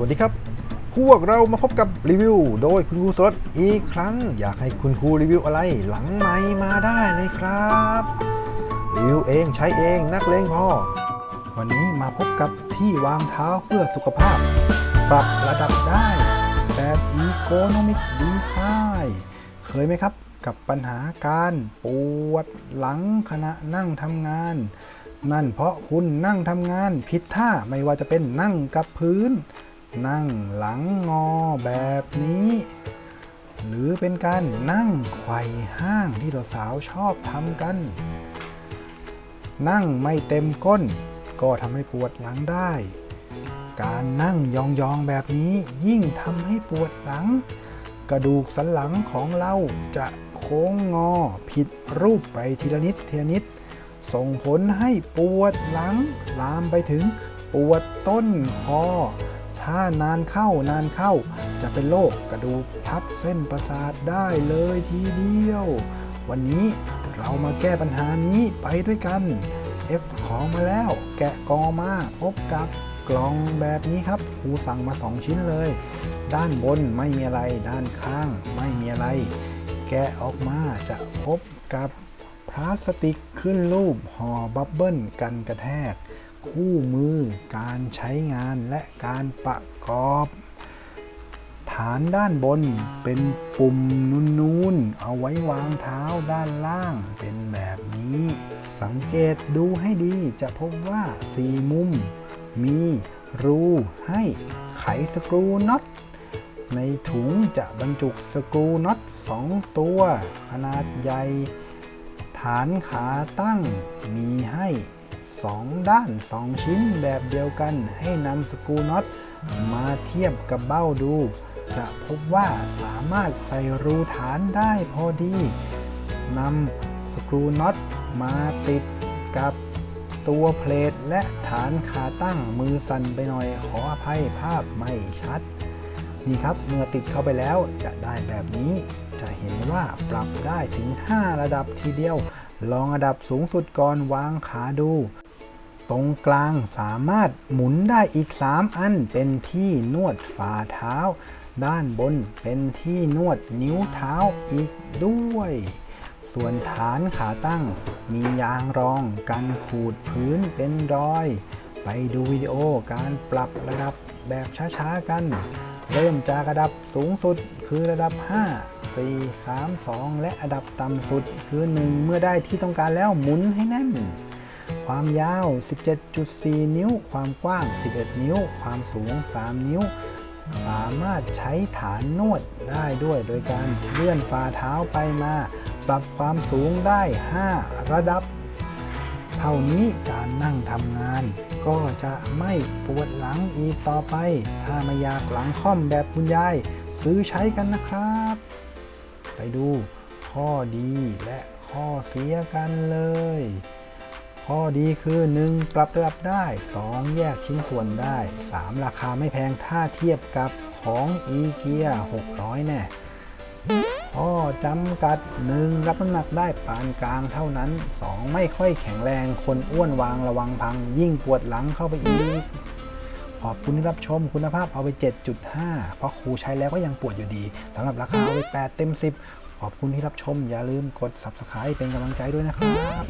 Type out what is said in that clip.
วัสดีครับ พวกเรามาพบกับรีวิว โดยคุณครูสรสอีกครั้ง อยากให้คุณครูรีวิวอะไรหลังไมค์มาได้เลยครับ รีวิวเองใช้เองนักเลงพอ วันนี้มาพบกับที่วางเท้าเพื่อสุขภาพ ปรับระดับได้แบบอีโคโนมิกดีไซน์เคยไหมครับกับปัญหาการปวดหลังขณะนั่งทำงาน นั่นเพราะคุณนั่งทำงานผิดท่าไม่ว่าจะเป็นนั่งกับพื้น นั่งหลังงอแบบนี้ หรือเป็นการนั่งไขว่ห้างที่สาวๆชอบทำกัน นั่งไม่เต็มก้น ก็ทำให้ปวดหลังได้ การนั่งยองๆแบบนี้ยิ่งทำให้ปวดหลัง กระดูกสันหลังของเราจะโค้งงอผิดรูปไปทีละนิดทีละนิด ส่งผลให้ปวดหลังลามไปถึงปวดต้นคอ ถ้านานเข้านานเข้า จะเป็นโรคกระดูกทับเส้นประสาทได้เลยทีเดียว วันนี้เรามาแก้ปัญหานี้ไปด้วยกัน F ของมาแล้วแกะกองมาพบกับกล่องแบบนี้ครับครูสั่งมา 2 ชิ้นเลย ด้านบนไม่มีอะไรด้านข้างไม่มีอะไร แกะออกมาจะพบกับพลาสติกขึ้นรูปห่อบับเบิ้ลกันกระแทก คู่มือ การใช้งานและการประกอบ ฐานด้านบนเป็นปุ่มนูนๆ เอาไว้วางเท้าด้านล่างเป็นแบบนี้ สังเกตดูให้ดีจะพบว่าสี่มุม มีรูให้ไขสกรูน็อตในถุงจะบรรจุสกรูน็อต2 ตัว ขนาดใหญ่ ฐานขาตั้งมีให้ 2 ด้าน 2 ชิ้นแบบเดียวกัน ให้นำสกรูน็อตมาเทียบกับเบ้าดู จะพบว่าสามารถใส่รูฐานได้พอดีนำสกรูน็อตมาติดกับตัวเพลทและฐานขาตั้งมือสั่นไปหน่อยขออภัยภาพไม่ชัด นี่ครับเมื่อติดเข้าไปแล้วจะได้แบบนี้ จะเห็นว่าปรับได้ถึง 5 ระดับทีเดียว ลองระดับสูงสุดก่อนวางขาดู ตรงกลางสามารถหมุนได้อีก 3 อันเป็นที่นวดฝ่าเท้า ด้านบนเป็นที่นวดนิ้วเท้าอีกด้วย ส่วนฐานขาตั้ง มียางรองกันขูดพื้นเป็นรอย ไปดูวิดีโอการปรับระดับแบบช้าๆกัน เริ่มจากระดับสูงสุดคือระดับ 5 4 3 2 และระดับต่ำสุดคือ 1 เมื่อได้ที่ต้องการแล้วหมุนให้แน่น ความยาว 17.4 นิ้ว ความกว้าง 11 นิ้ว ความสูง 3 นิ้ว สามารถใช้ฐานนวดได้ด้วยโดยการเลื่อนฝ่าเท้าไปมา ปรับความสูงได้ 5 ระดับ เท่านี้การนั่งทำงาน ก็จะไม่ปวดหลังอีกต่อไป ถ้าไม่อยากหลังค่อมแบบคุณยาย ซื้อใช้กันนะครับ ไปดูข้อดีและข้อเสียกันเลย ข้อดีคือ 1. ปรับระดับได้ 2. แยกชิ้นส่วนได้ 3. ราคาไม่แพงถ้าเทียบกับของอีเกีย600 แน่ข้อจำกัด 1. รับน้ำหนักได้ปานกลางเท่านั้น 2. ไม่ค่อยแข็งแรงคนอ้วนวางระวังพัง ยิ่งปวดหลังเข้าไปอีก ขอบคุณที่รับชมคุณภาพเอาไป 7.5 เพราะครูใช้แล้วก็ยังปวดอยู่ดีสำหรับราคาเอาไป 8 เต็ม 10 ขอบคุณที่รับชมอย่าลืมกด subscribe เป็นกำลังใจด้วยนะครับ